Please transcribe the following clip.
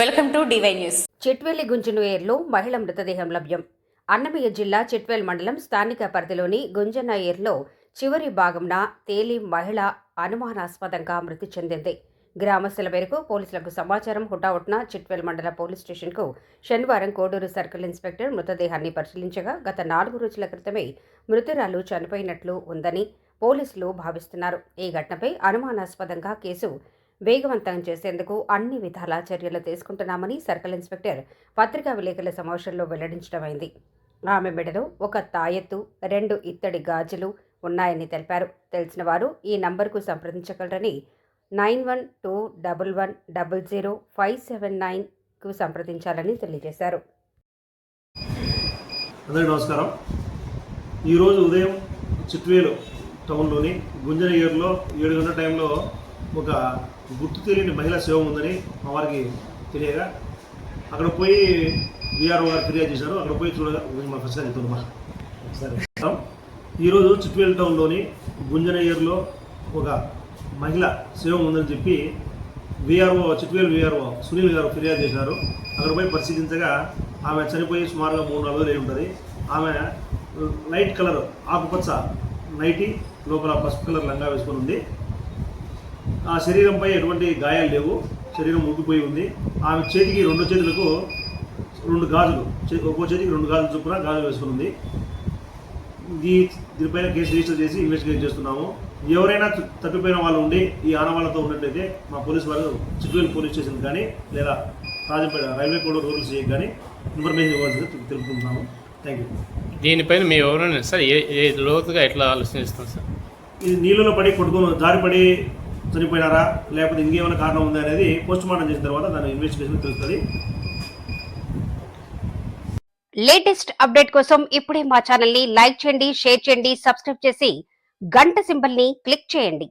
Welcome to D Y news. Chitvelli గుంజనూయేర్లో మహిళ మృతదేహం లభ్యం. అన్నమయ్య జిల్లా చిట్వెల్ మండలం స్థానిక పరిధిలోని గుంజనయేర్లో చివరి భాగంన తేలి మహిళ అనుమానాస్పదంగా మృతి చెందింది. గ్రామస్తుల మేరకు పోలీసులకు సమాచారం హుటాహుట్న చిట్వెల్ మండల పోలీస్ స్టేషన్కు శనివారం కోడూరు సర్కిల్ ఇన్స్పెక్టర్ మృతదేహాన్ని పరిశీలించగా గత నాలుగు రోజుల క్రితమే మృతురాలు చనిపోయినట్లు ఉందని పోలీసులు భావిస్తున్నారు. ఈ ఘటనపై అనుమానాస్పదంగా కేసు వేగవంతం చేసేందుకు అన్ని విధాల చర్యలు తీసుకుంటున్నామని సర్కిల్ ఇన్స్పెక్టర్ పత్రికా విలేకరుల సమావేశంలో వెల్లడించడమైంది. ఆమె మెడలో ఒక తాయెత్తు రెండు ఇత్తడి గాజులు ఉన్నాయని తెలిపారు. తెలిసిన వారు ఈ నంబర్కు సంప్రదించగలరని nine one two double one double zero five seven నైన్కు సంప్రదించాలని తెలియజేశారు. అందరికీ నమస్కారం. ఈరోజు ఉదయం చిట్వేలు టౌన్లోని గుంజనగిరిలో ఏడు గంటల టైంలో ఒక గుర్తు తెలియని మహిళా సేవ ఉందని మా వారికి తెలియగా అక్కడ పోయి విఆర్ఓ గారు ఫిర్యాదు చేశారు. అక్కడ పోయి చూడగా మా ఫస్ట్ సార్ మా సరే. ఈరోజు చిట్వేల్ టౌన్లోని గుంజనయ్యర్లో ఒక మహిళ సేవ ఉందని చెప్పి విఆర్ఓ చిట్వేల్ విఆర్ఓ సునీల్ గారు ఫిర్యాదు చేశారు. అక్కడ పోయి పరిశీలించగా ఆమె చనిపోయి సుమారుగా మూడు నాలుగు రోజులు ఉంటుంది. ఆమె లైట్ కలర్ ఆకుపచ్చ నైటీ లోపల పసుపు కలర్ లంగా వేసుకొని ఉంది. ఆ శరీరంపై ఎటువంటి గాయాలు లేవు. శరీరం ఉబ్బిపోయి ఉంది. ఆమె చేతికి రెండు చేతులకు రెండు గాజులు ఒక్కో చేతికి రెండు గాజులు చొప్పున గాజులు ఈ దీనిపైన కేసు రిజిస్టర్ చేసి ఇన్వెస్టిగేట్ చేస్తున్నాము. ఎవరైనా తప్పిపోయిన వాళ్ళు ఉండి ఈ ఆనవాళ్ళతో ఉన్నట్లయితే మా పోలీసు వాళ్ళు చిట్టువేలు పోలీస్ స్టేషన్ కానీ లేదా రాజంపేట రైల్వే కోడ్ రూల్స్ కానీ ఇన్ఫర్మేషన్ ఇవ్వాల్సింది తెలుపుతున్నాము థ్యాంక్ యూ దీనిపైన మీ ఎవరైనా సార్ ఏ ఏ లోతుగా ఎట్లా ఆలోచిస్తాం సార్? ఇది నీళ్ళలో పడి కొట్టుకొని జారిపడి చనిపోయినారా? లేకపోతే ఇంకేమైనా కారణం ఉందా అనేది పోస్ట్ మార్టం చేసిన తర్వాత దాని ఇన్వెస్టిగేషన్ తెలుస్తుంది. లేటెస్ట్ అప్డేట్ కోసం ఇప్పుడే మా ఛానల్ని లైక్ చేయండి షేర్ చేయండి సబ్స్క్రైబ్ చేసి గంట సింబల్ని క్లిక్ చేయండి.